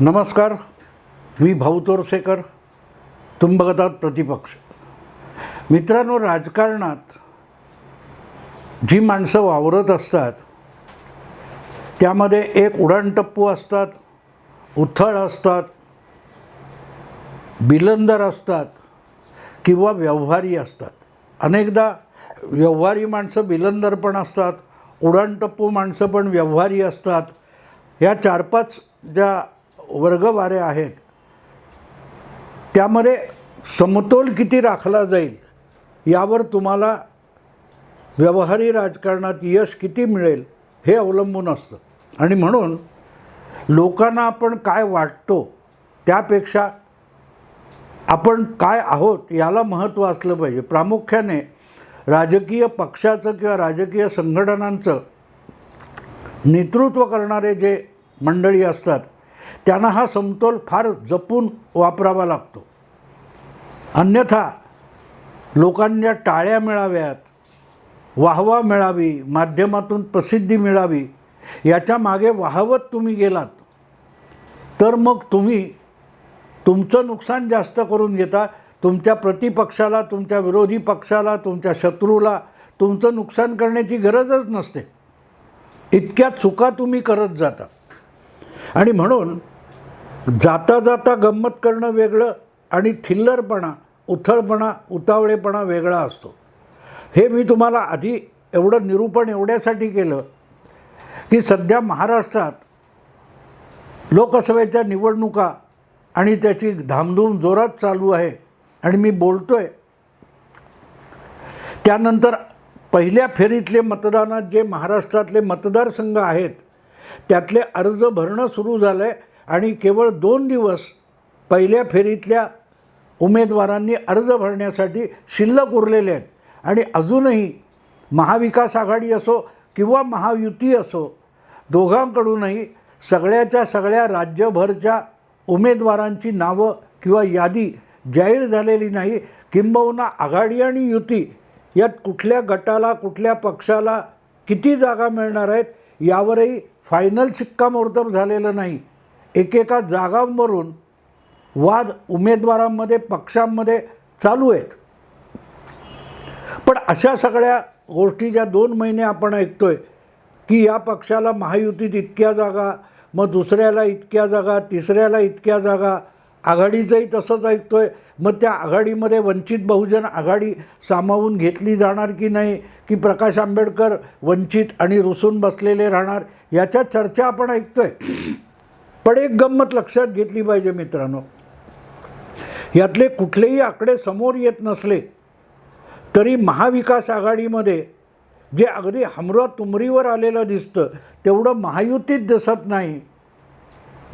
नमस्कार मी भाऊ तोरसेकर तुम्ही प्रतिपक्ष. मित्रांनो राजकारणात जी माणसं वावरत असतात त्यामध्ये एक उडाणटप्पू असतात उथळ असतात बिलंदर असतात किंवा व्यवहारी असतात. अनेकदा व्यवहारी माणसं बिलंदर पण असतात उडाणटप्पू माणसं पण व्यवहारी असतात. या चार पाच ज्या वर्गवारे आहेत. त्यामध्ये समतोल किती राखला जाईल यावर तुम्हाला व्यवहारी राजकारणात यश किती मिळेल हे अवलंबून असतं. आणि म्हणून लोकांना आपण काय वाटतो त्यापेक्षा आपण काय आहोत याला महत्त्व असलं पाहिजे. प्रामुख्याने राजकीय पक्षाचं किंवा राजकीय संघटनांचं नेतृत्व करणारे जे मंडळी असतात त्यांना हा समतोल फार जपून वापरावा लागतो. अन्यथा लोकांच्या टाळ्या मिळाव्यात वाहवा मिळावी माध्यमातून प्रसिद्धी मिळावी याच्या मागे वाहवत तुम्ही गेलात. तर मग तुम्ही तुमचं नुकसान जास्त करून घेता. तुमच्या प्रतिपक्षाला तुमच्या विरोधी पक्षाला तुमच्या शत्रूला तुमचं नुकसान करण्याची गरजच नसते. इतक्या चुका तुम्ही करत जाता. आणि म्हणून जाता जाता गंमत करणं वेगळं आणि थिल्लरपणा उथळपणा उतावळेपणा वेगळा असतो. हे मी तुम्हाला आधी एवढं निरूपण एवढ्यासाठी केलं की सध्या महाराष्ट्रात लोकसभेच्या निवडणुका आणि त्याची धामधूम जोरात चालू आहे आणि मी बोलतो आहे त्यानंतर पहिल्या फेरीतले मतदानात जे महाराष्ट्रातले मतदारसंघ आहेत त्यातले अर्ज भरणं सुरू झालं आहे आणि केवळ दोन दिवस पहिल्या फेरीतल्या उमेदवारांनी अर्ज भरण्यासाठी शिल्लक उरलेले आहेत. आणि अजूनही महाविकास आघाडी असो किंवा महायुती असो दोघांकडूनही सगळ्याच्या सगळ्या राज्यभरच्या उमेदवारांची नावं किंवा यादी जाहीर झालेली नाही. किंबहुना आघाडी आणि युती यात कुठल्या गटाला कुठल्या पक्षाला किती जागा मिळणार आहेत यावरही फायनल शिक्कामोर्तब झालेलं नाही. एकेका जागांवरून वाद उमेदवारांमध्ये पक्षांमध्ये चालू आहेत. पण अशा सगळ्या गोष्टी ज्या दोन महिने आपण ऐकतोय की या पक्षाला महायुतीत इतक्या जागा मग दुसऱ्याला इतक्या जागा तिसऱ्याला इतक्या जागा आघाडीचंही तसंच ऐकतो आहे मग त्या आघाडीमध्ये वंचित बहुजन आघाडी सामावून घेतली जाणार की नाही की प्रकाश आंबेडकर वंचित आणि रुसून बसलेले राहणार याच्या चर्चा आपण ऐकतो आहे पण एक गंमत लक्षात घेतली पाहिजे मित्रांनो. यातले कुठलेही आकडे समोर येत नसले तरी महाविकास आघाडीमध्ये जे अगदी हमरा तुमरीवर आलेलं दिसतं तेवढं महायुतीत दिसत नाही.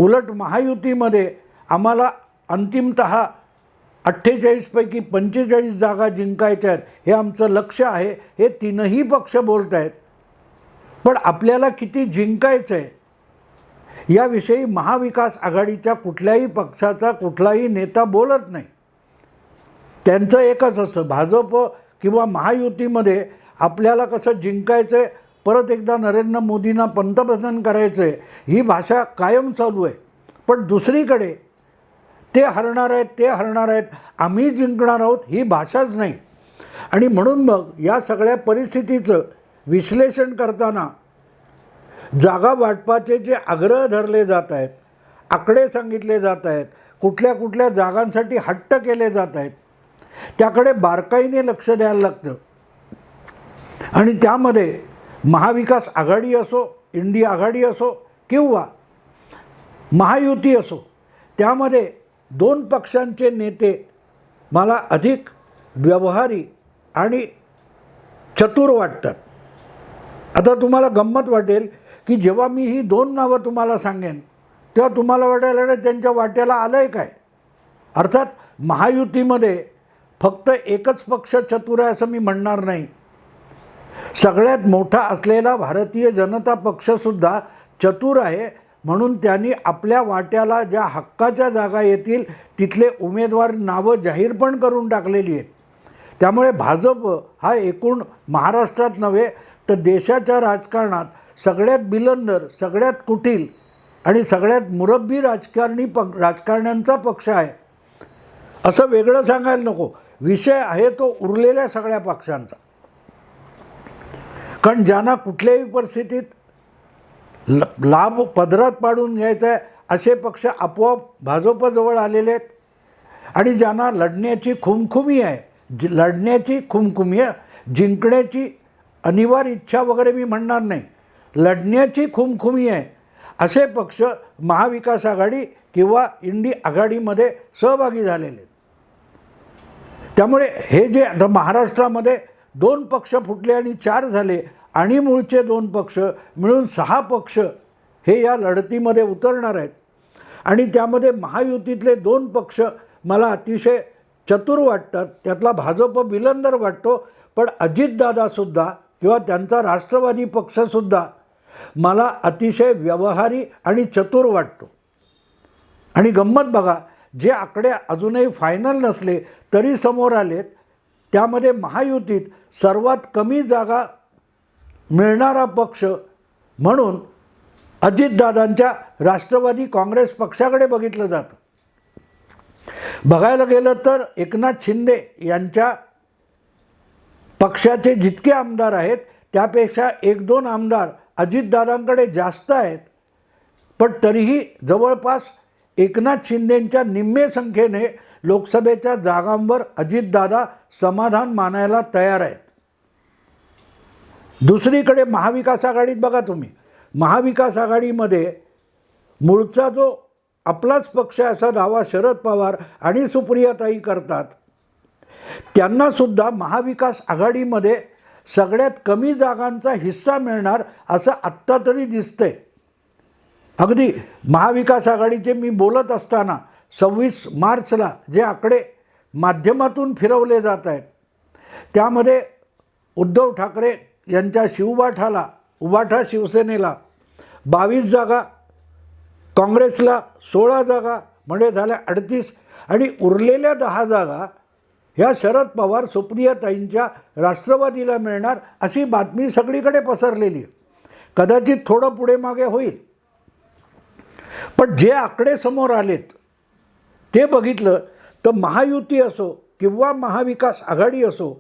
उलट महायुतीमध्ये आम्हाला अंतिमत अठ्ठेचाळीसपैकी पंचेचाळीस जागा जिंकायच्या आहेत हे आमचं लक्ष आहे हे तीनही पक्ष बोलत आहेत पण आपल्याला किती जिंकायचं आहे याविषयी महाविकास आघाडीच्या कुठल्याही पक्षाचा कुठलाही नेता बोलत नाही. त्यांचं एकच असं भाजप किंवा महायुतीमध्ये आपल्याला कसं जिंकायचं आहे परत एकदा नरेंद्र मोदींना पंतप्रधान करायचं आहे ही भाषा कायम चालू आहे. पण दुसरीकडे ते हरणार आहेत ते हरणार आहेत. आम्ही जिंकणार आहोत ही भाषाच नाही. आणि म्हणून मग या सगळ्या परिस्थितीचं विश्लेषण करताना जागा वाटपाचे जे आग्रह धरले जात आहेत आकडे सांगितले जात आहेत कुठल्या कुठल्या जागांसाठी हट्ट केले जात आहेत त्याकडे बारकाईने लक्ष द्यायला लागतं. आणि त्यामध्ये महाविकास आघाडी असो इंडिया आघाडी असो किंवा महायुती असो त्यामध्ये दोन पक्षांचे नेते मला अधिक व्यवहारी आणि चतुर वाटतात. आता तुम्हाला गंमत वाटेल की जेव्हा मी ही दोन नावं तुम्हाला सांगेन तेव्हा तुम्हाला वाटायला लागेल त्यांच्या वाट्याला आलं आहे काय? अर्थात महायुतीमध्ये फक्त एकच पक्ष चतुर आहे असं मी म्हणणार नाही. सगळ्यात मोठा असलेला भारतीय जनता पक्षसुद्धा चतुर आहे म्हणून त्यांनी आपल्या वाट्याला ज्या हक्काच्या जागा येतील तिथले उमेदवार नावं जाहीर पण करून टाकलेली आहेत. त्यामुळे भाजप हा एकूण महाराष्ट्रात नव्हे तर देशाच्या राजकारणात सगळ्यात बिलंदर सगळ्यात कुटील आणि सगळ्यात मुरब्बी राजकारणी पक राजकारण्यांचा पक्ष आहे. असं वेगळं सांगायला नको. विषय आहे तो उरलेल्या सगळ्या पक्षांचा. कारण ज्यांना कुठल्याही परिस्थितीत ल लाभ पदरात पाडून घ्यायचा आहे असे पक्ष आपोआप भाजपजवळ आलेले आहेत. आणि ज्यांना लढण्याची खुमखुमी आहे जि लढण्याची खुमखुमी आहे जिंकण्याची अनिवार्य इच्छा वगैरे मी म्हणणार नाही. लढण्याची खुमखुमी आहे असे पक्ष महाविकास आघाडी किंवा इंडी आघाडीमध्ये सहभागी झालेले आहेत. त्यामुळे हे जे आता महाराष्ट्रामध्ये दोन पक्ष फुटले आणि चार झाले आणि मूळचे दोन पक्ष मिळून सहा पक्ष हे या लढतीमध्ये उतरणार आहेत. आणि त्यामध्ये महायुतीतले दोन पक्ष मला अतिशय चतुर वाटतात. त्यातला भाजप बिलंदर वाटतो पण अजितदादासुद्धा किंवा त्यांचा राष्ट्रवादी पक्षसुद्धा मला अतिशय व्यवहारी आणि चतुर वाटतो. आणि गंमत बघा जे आकडे अजूनही फायनल नसले तरी समोर आलेत. त्यामध्ये महायुतीत सर्वात कमी जागा मिळणारा पक्ष म्हणून अजितदादांच्या राष्ट्रवादी काँग्रेस पक्षाकडे बघितलं जातं. बघायला गेलं तर एकनाथ शिंदे यांच्या पक्षाचे जितके आमदार आहेत त्यापेक्षा एक दोन आमदार अजितदादांकडे जास्त आहेत. पण तरीही जवळपास एकनाथ शिंदेंच्या निम्मे संख्येने लोकसभेच्या जागांवर अजितदादा समाधान मानायला तयार आहेत. दुसरीकडे महाविकास आघाडीत बघा तुम्ही. महाविकास आघाडीमध्ये मूळचा जो आपलाच पक्ष आहे असा दावा शरद पवार आणि सुप्रियाताई करतात. त्यांनासुद्धा महाविकास आघाडीमध्ये सगळ्यात कमी जागांचा हिस्सा मिळणार असं आत्ता तरी दिसतंय. अगदी महाविकास आघाडीचे मी बोलत असताना सव्वीस मार्चला जे आकडे माध्यमातून फिरवले जात आहेत त्यामध्ये उद्धव ठाकरे यांच्या शिवबाठाला उबाठा शिवसेनेला बावीस जागा काँग्रेसला सोळा जागा म्हणजे झाल्या अडतीस. आणि उरलेल्या दहा जागा ह्या शरद पवार सुप्रियाताईंच्या राष्ट्रवादीला मिळणार अशी बातमी सगळीकडे पसरलेली आहे. कदाचित थोडं पुढे मागे होईल. पण जे आकडे समोर आलेत ते बघितलं तर महायुती असो किंवा महाविकास आघाडी असो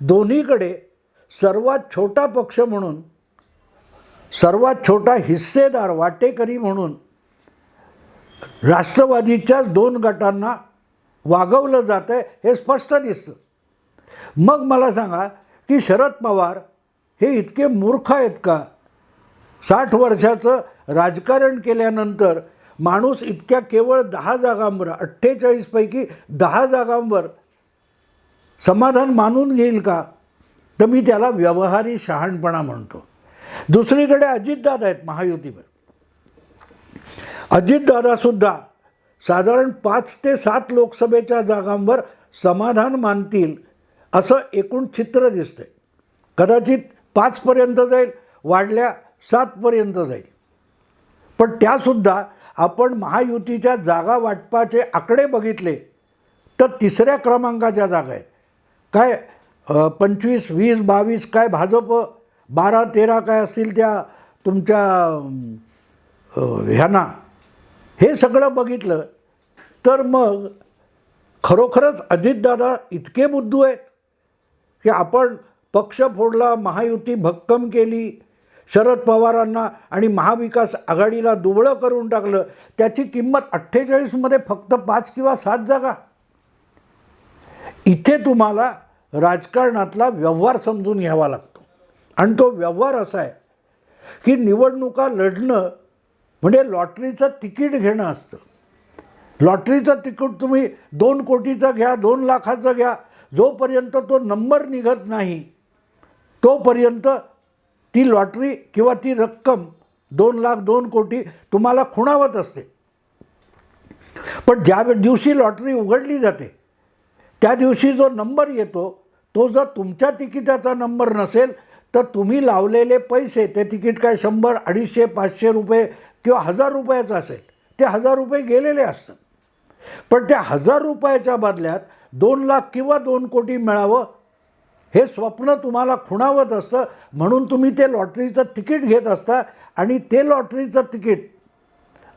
दोन्हीकडे सर्वात छोटा पक्ष म्हणून सर्वात छोटा हिस्सेदार वाटेकरी म्हणून राष्ट्रवादीच्याच दोन गटांना वागवलं जातं आहे हे स्पष्ट दिसतं. मग मला सांगा की शरद पवार हे इतके मूर्ख आहेत का? साठ वर्षाचं राजकारण केल्यानंतर माणूस इतक्या केवळ दहा जागांवर अठ्ठेचाळीसपैकी दहा जागांवर समाधान मानून घेईल का? तर मी त्याला व्यवहारी शहाणपणा म्हणतो. दुसरीकडे अजितदादा आहेत महायुतीवर. अजितदादासुद्धा साधारण पाच ते सात लोकसभेच्या जागांवर समाधान मानतील असं एकूण चित्र दिसतंय. कदाचित पाचपर्यंत जाईल वाढल्या सातपर्यंत जाईल. पण त्यासुद्धा आपण महायुतीच्या जागा वाटपाचे आकडे बघितले तर तिसऱ्या क्रमांकाच्या जागा आहेत. काय पंचवीस वीस बावीस काय भाजप बारा तेरा काय असतील त्या तुमच्या ह्यांना. हे सगळं बघितलं तर मग खरोखरच अजितदादा इतके बुद्धू आहेत की आपण पक्ष फोडला महायुती भक्कम केली शरद पवारांना आणि महाविकास आघाडीला दुबळं करून टाकलं त्याची किंमत अठ्ठेचाळीसमध्ये फक्त पाच किंवा सात जागा. इथे तुम्हाला राजकारणातला व्यवहार समजून घ्यावा लागतो. आणि तो व्यवहार असा आहे की निवडणुका लढणं म्हणजे लॉटरीचं तिकीट घेणं असतं. लॉटरीचं तिकीट तुम्ही दोन कोटीचं घ्या दोन लाखाचं घ्या जोपर्यंत तो नंबर निघत नाही तोपर्यंत ती लॉटरी किंवा ती रक्कम दोन लाख दोन कोटी तुम्हाला खुणावत असते. पण ज्या दिवशी लॉटरी उघडली जाते त्या दिवशी जो नंबर येतो तो जर तुमच्या तिकिटाचा नंबर नसेल तर तुम्ही लावलेले पैसे ते तिकीट काय शंभर अडीचशे पाचशे रुपये किंवा हजार रुपयाचं असेल ते हजार रुपये गेलेले असतात. पण त्या हजार रुपयाच्या बदल्यात दोन लाख किंवा दोन कोटी मिळावं हे स्वप्न तुम्हाला खुणावत असतं. म्हणून तुम्ही ते लॉटरीचं तिकीट घेत असता आणि ते लॉटरीचं तिकीट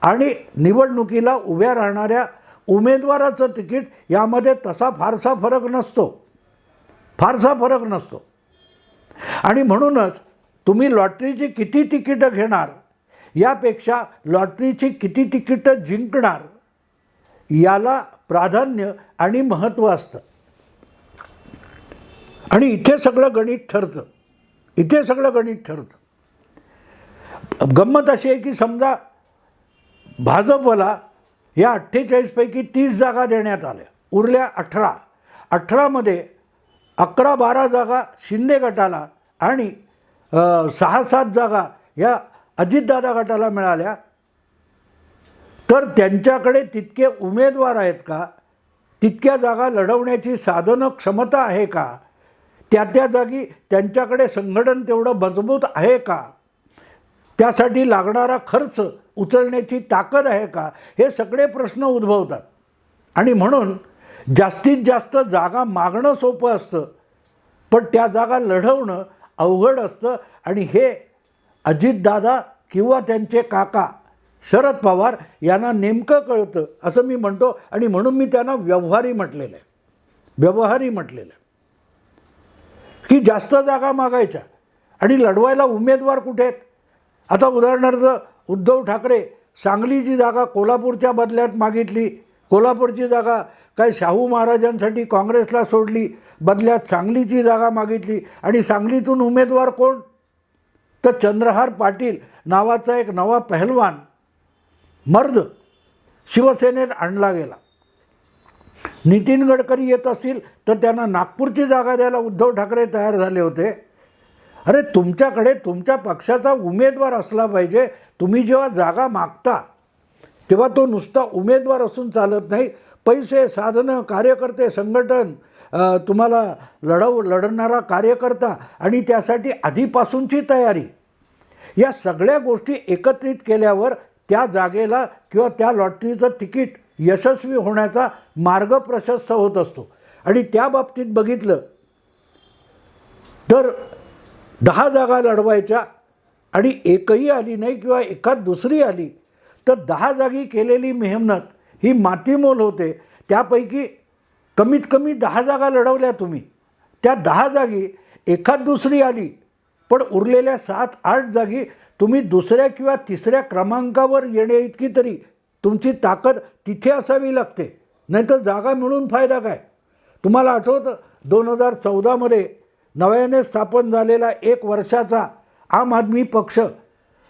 आणि निवडणुकीला उभ्या राहणाऱ्या उमेदवाराचं तिकीट यामध्ये तसा फारसा फरक नसतो. फारसा फरक नसतो. आणि म्हणूनच तुम्ही लॉटरीची किती तिकीटं घेणार यापेक्षा लॉटरीची किती तिकीटं जिंकणार याला प्राधान्य आणि महत्त्व असतं. आणि इथे सगळं गणित ठरतं. इथे सगळं गणित ठरतं. गंमत अशी आहे की समजा भाजपला या अठ्ठेचाळीसपैकी तीस जागा देण्यात आल्या. उरल्या अठरा. अठरामध्ये अकरा बारा जागा शिंदे गटाला आणि सहा सात जागा या अजितदादा गटाला मिळाल्या. तर त्यांच्याकडे तितके उमेदवार आहेत का? तितक्या जागा लढवण्याची साधनं क्षमता आहे का? त्या त्या जागी त्यांच्याकडे संघटन तेवढं मजबूत आहे का? त्यासाठी लागणारा खर्च उचलण्याची ताकद आहे का? हे सगळे प्रश्न उद्भवतात. आणि म्हणून जास्तीत जास्त जागा मागणं सोपं असतं. पण त्या जागा लढवणं अवघड असतं. आणि हे अजितदादा किंवा त्यांचे काका शरद पवार यांना नेमकं कळतं असं मी म्हणतो. आणि म्हणून मी त्यांना व्यवहारी म्हटलेलं आहे. व्यवहारी म्हटलेलं आहे. की जास्त जागा मागायच्या. आणि लढवायला उमेदवार कुठे आहेत? आता उदाहरणार्थ उद्धव ठाकरे सांगलीची जागा कोल्हापूरच्या बदल्यात मागितली. कोल्हापूरची जागा काय शाहू महाराजांसाठी काँग्रेसला सोडली. बदल्यात सांगलीची जागा मागितली. आणि सांगलीतून उमेदवार कोण? तर चंद्रहार पाटील नावाचा एक नवा पहलवान मर्द शिवसेनेत आणला गेला. नितीन गडकरी येत असतील तर त्यांना नागपूरची जागा द्यायला उद्धव ठाकरे तयार झाले होते. अरे तुमच्याकडे तुमच्या पक्षाचा उमेदवार असला पाहिजे. तुम्ही जेव्हा जागा मागता तेव्हा तो नुसता उमेदवार असून चालत नाही. पैसे साधनं कार्यकर्ते संघटन तुम्हाला लढव लढणारा कार्यकर्ता आणि त्यासाठी आधीपासूनची तयारी. या सगळ्या गोष्टी एकत्रित केल्यावर त्या जागेला किंवा त्या लॉटरीचं तिकीट यशस्वी होण्याचा मार्ग प्रशस्त होत असतो. आणि त्या बाबतीत बघितलं तर दहा जागा लढवायच्या आणि एकही आली नाही किंवा एखाद दुसरी आली तर दहा जागी केलेली मेहनत ही मातीमोल होते. त्यापैकी कमीत कमी दहा जागा लढवल्या तुम्ही. त्या दहा जागी एखाद दुसरी आली पण उरलेल्या सात आठ जागी तुम्ही दुसऱ्या किंवा तिसऱ्या क्रमांकावर येणे इतकी तरी तुमची ताकद तिथे असावी लागते. नाहीतर जागा मिळून फायदा काय? तुम्हाला आठवतं दोन हजार चौदामध्ये नव्याने स्थापन झालेला एक वर्षाचा आम आदमी पक्ष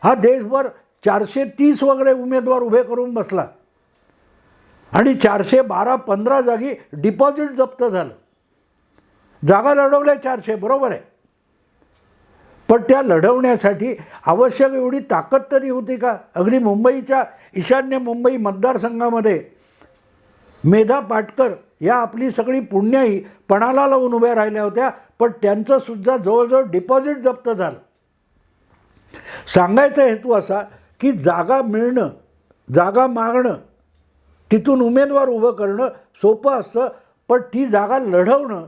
हा देशभर चारशे तीस वगैरे उमेदवार उभे करून बसला. आणि चारशे बारा पंधरा जागी डिपॉझिट जप्त झालं. जागा लढवल्या चारशे बरोबर आहे. पण त्या लढवण्यासाठी आवश्यक एवढी ताकद तरी होती का? अगदी मुंबईच्या ईशान्य मुंबई मतदारसंघामध्ये मेधा पाटकर या आपली सगळी पुण्याही पणाला लावून उभ्या राहिल्या होत्या पण त्यांचंसुद्धा जवळजवळ डिपॉझिट जप्त झालं. सांगायचा हेतू असा की जागा मिळणं जागा मागणं तिथून उमेदवार उभं करणं सोपं असतं पण ती जागा लढवणं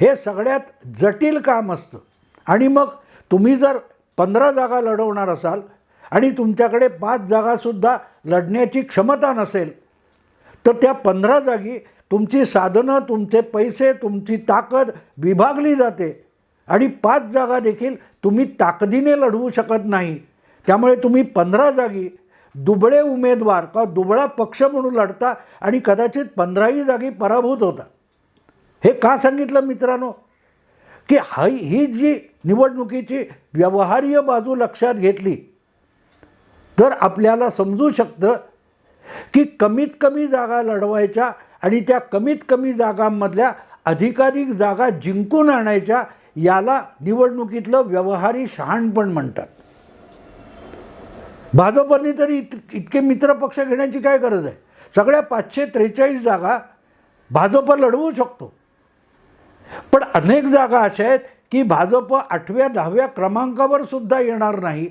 हे सगळ्यात जटिल काम असतं. आणि मग तुम्ही जर पंधरा जागा लढवणार असाल आणि तुमच्याकडे पाच जागासुद्धा लढण्याची क्षमता नसेल तर त्या पंधरा जागी तुमची साधनं तुमचे पैसे तुमची ताकद विभागली जाते. आणि पाच जागा देखील तुम्ही ताकदीने लढवू शकत नाही. त्यामुळे तुम्ही पंधरा जागी दुबळे उमेदवार का दुबळा पक्ष म्हणून लढता आणि कदाचित पंधराही जागी पराभूत होता. हे का सांगितलं मित्रांनो? की हा ही जी निवडणुकीची व्यवहार्य बाजू लक्षात घेतली तर आपल्याला समजू शकतं की कमीत कमी जागा लढवायच्या आणि त्या कमीत कमी जागांमधल्या अधिकाधिक जागा जिंकून आणायच्या याला निवडणुकीतलं व्यवहारी शहाणपण म्हणतात. भाजपने तरी इत इतके मित्रपक्ष घेण्याची काय गरज आहे? सगळ्या पाचशे त्रेचाळीस जागा भाजप लढवू शकतो. पण अनेक जागा अशा आहेत की भाजप आठव्या दहाव्या क्रमांकावर सुद्धा येणार नाही.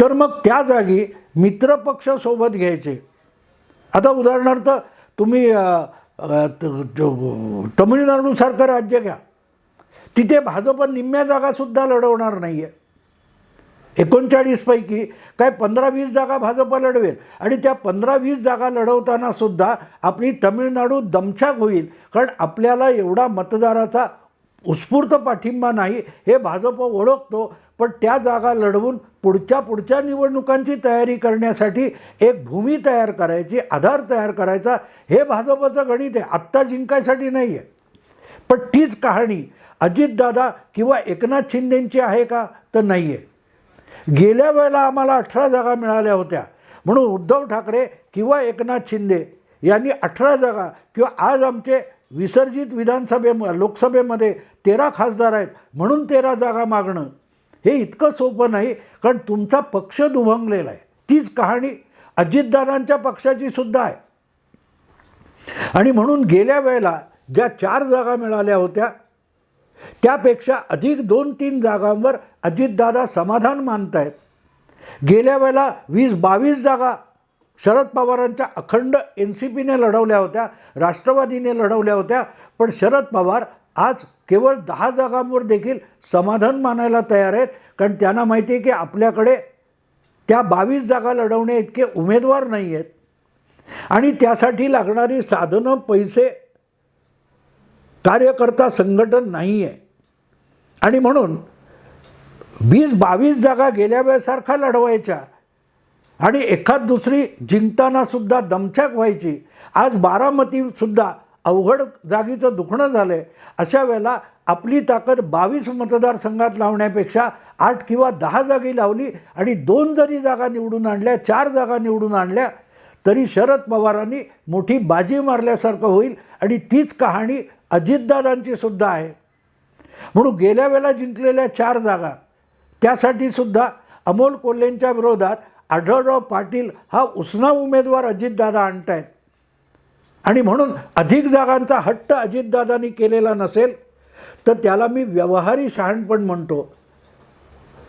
तर मग त्या जागी मित्रपक्ष सोबत घ्यायचे. आता उदाहरणार्थ तुम्ही त- तमिळनाडूसारखं राज्य घ्या. तिथे भाजप निम्म्या जागासुद्धा लढवणार नाही आहे एकोणचाळीसपैकी काय पंधरा वीस जागा भाजप लढवेल आणि त्या पंधरा वीस जागा लढवताना सुद्धा आपली तमिळनाडू दमछाक होईल कारण आपल्याला एवढा मतदाराचा उत्स्फूर्त पाठिंबा नाही हे भाजप ओळखतो. पण त्या जागा लढवून पुढच्या पुढच्या निवडणुकांची तयारी करण्यासाठी एक भूमी तयार करायची आधार तयार करायचा हे भाजपचं गणित आहे. आत्ता जिंकायसाठी नाही आहे पण तीच कहाणी अजितदादा किंवा एकनाथ शिंदेंची आहे का? तर नाही आहे गेल्या वेळेला आम्हाला अठरा जागा मिळाल्या होत्या. म्हणून उद्धव ठाकरे किंवा एकनाथ शिंदे यांनी अठरा जागा किंवा आज आमचे विसर्जित विधानसभे लोकसभेमध्ये तेरा खासदार आहेत. म्हणून तेरा जागा मागणं हे इतकं सोपं नाही कारण तुमचा पक्ष दुभंगलेला आहे. तीच कहाणी अजितदादांच्या पक्षाची सुद्धा आहे. आणि म्हणून गेल्या वेळेला ज्या चार जागा मिळाल्या होत्या त्यापेक्षा अधिक दोन तीन जागांवर अजितदादा समाधान मानत आहेत गेल्या वेळेला वीस बावीस जागा शरद पवारांच्या अखंड एन सी पीने लढवल्या होत्या राष्ट्रवादीने लढवल्या होत्या पण शरद पवार आज केवळ दहा जागांवर देखील समाधान मानायला तयार आहेत. कारण त्यांना माहिती आहे की आपल्याकडे त्या बावीस जागा लढवण्या इतके उमेदवार नाही आहेत आणि त्यासाठी लागणारी साधनं पैसे कार्यकर्ता संघटन नाही आहे आणि म्हणून वीस बावीस जागा गेल्या वेळेसारखा लढवायच्या. आणि एखाद दुसरी जिंकतानासुद्धा दमछाक व्हायची. आज बारामतीसुद्धा अवघड जागीचं दुखणं झालं आहे अशा वेळेला आपली ताकद बावीस मतदारसंघात लावण्यापेक्षा आठ किंवा दहा जागी लावली आणि दोन जरी जागा निवडून आणल्या चार जागा निवडून आणल्या तरी शरद पवारांनी मोठी बाजी मारल्यासारखं होईल आणि तीच कहाणी अजितदादांची सुद्धा आहे. म्हणून गेल्या वेळेला जिंकलेल्या चार जागा त्यासाठी सुद्धा अमोल कोल्हेंच्या विरोधात आढळराव पाटील हा उसना उमेदवार अजितदादा आणत आहेत आणि म्हणून अधिक जागांचा हट्ट अजितदादांनी केलेला नसेल तर त्याला मी व्यवहारी शहाणपण म्हणतो.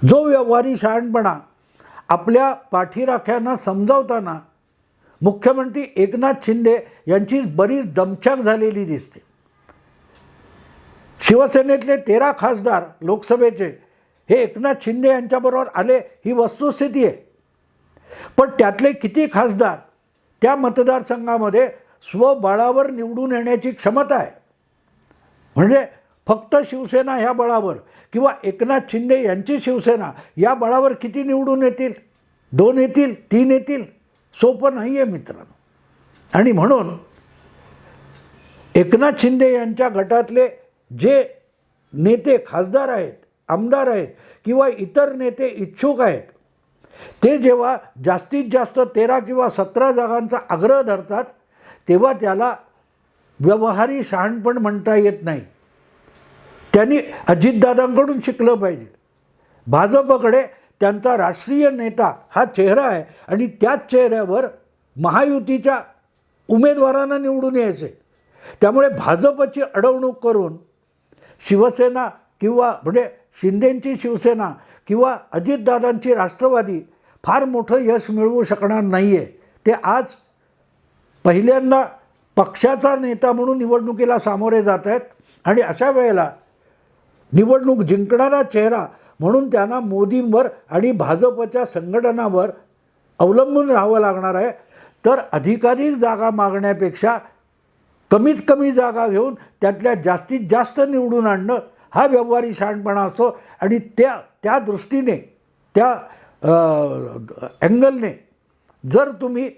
जो व्यवहारी शहाणपणा आपल्या पाठीराख्यांना समजावताना मुख्यमंत्री एकनाथ शिंदे यांची बरीच दमछाक झालेली दिसते. शिवसेनेतले तेरा खासदार लोकसभेचे हे एकनाथ शिंदे यांच्याबरोबर आले ही वस्तुस्थिती आहे. पण त्यातले किती खासदार त्या मतदारसंघामध्ये स्वबळावर निवडून येण्याची क्षमता आहे. म्हणजे फक्त शिवसेना ह्या बळावर किंवा एकनाथ शिंदे यांची शिवसेना या बळावर किती निवडून येतील? दोन येतील? तीन येतील? सोपं नाही आहे मित्रांनो. आणि म्हणून एकनाथ शिंदे यांच्या गटातले जे नेते खासदार आहेत आमदार आहेत किंवा इतर नेते इच्छुक आहेत ते जेव्हा जास्तीत जास्त तेरा किंवा सतरा जागांचा आग्रह धरतात तेव्हा त्याला व्यवहारी शहाणपण म्हणता येत नाही. त्यांनी अजितदादांकडून शिकलं पाहिजे. भाजपकडे त्यांचा राष्ट्रीय नेता हा चेहरा आहे आणि त्याच चेहऱ्यावर महायुतीच्या उमेदवारांना निवडून यायचे त्यामुळे भाजपची अडवणूक करून शिवसेना किंवा म्हणजे शिंदेंची शिवसेना किंवा अजितदादांची राष्ट्रवादी फार मोठं यश मिळवू शकणार नाही आहे ते आज पहिल्यांदा पक्षाचा नेता म्हणून निवडणुकीला सामोरे जात आहेत आणि अशा वेळेला निवडणूक जिंकणारा चेहरा म्हणून त्यांना मोदींवर आणि भाजपच्या संघटनावर अवलंबून राहावं लागणार आहे. तर अधिकाधिक जागा मागण्यापेक्षा कमीत कमी जागा घेऊन त्यातल्या जास्तीत जास्त निवडून आणणं हा व्यवहारी शहाणपणा असतो आणि त्या त्या दृष्टीने त्या अँगलने जर तुम्ही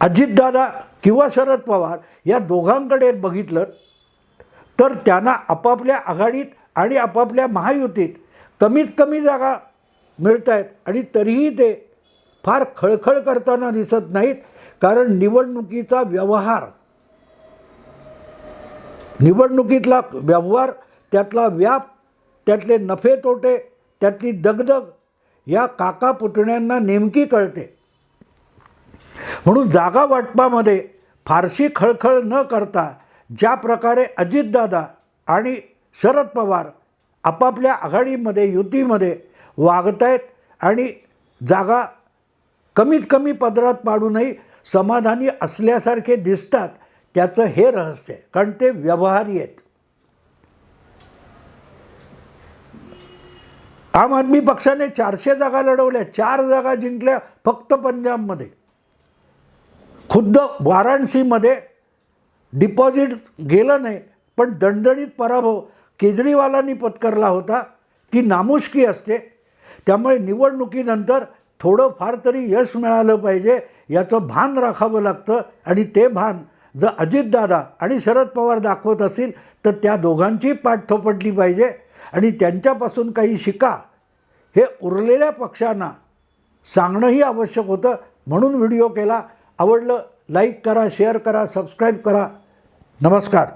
अजितदादा किंवा शरद पवार या दोघांकडे बघितलं तर त्यांना आपापल्या आघाडीत आणि आपापल्या महायुतीत कमीत कमी जागा मिळत आहेत आणि तरीही ते फार खळखळ करताना दिसत नाहीत कारण निवडणुकीचा व्यवहार निवडणुकीतला व्यवहार त्यातला व्याप त्यातले नफे तोटे त्यातली दगदग या काका पुतण्यांना नेमकी कळते. म्हणून जागा वाटपामध्ये फारशी खळखळ न करता ज्या प्रकारे अजितदादा आणि शरद पवार आपापल्या आघाडीमध्ये युतीमध्ये वागत आहेत आणि जागा कमीत कमी पदरात पाडूनही समाधानी असल्यासारखे दिसतात त्याचं हे रहस्य आहे. कारण ते व्यवहारी आहेत. आम आदमी पक्षाने चारशे जागा लढवल्या. चार जागा जिंकल्या फक्त पंजाबमध्ये. खुद्द वाराणसीमध्ये डिपॉझिट गेलं नाही पण दणदणीत पराभव केजरीवालांनी पत्करला होता. ती नामुष्की असते. त्यामुळे निवडणुकीनंतर थोडं फार तरी यश मिळालं पाहिजे याचं भान राखावं लागतं आणि ते भान जर अजितदादा आणि शरद पवार दाखवत असतील तर त्या दोघांची पाठ थोपटली पाहिजे आणि त्यांच्यापासून काही शिका. हे उरलेल्या पक्षांना सांगणंही आवश्यक होतं. म्हणून व्हिडिओ केला. आवडलं लाईक करा शेअर करा सबस्क्राईब करा. नमस्कार.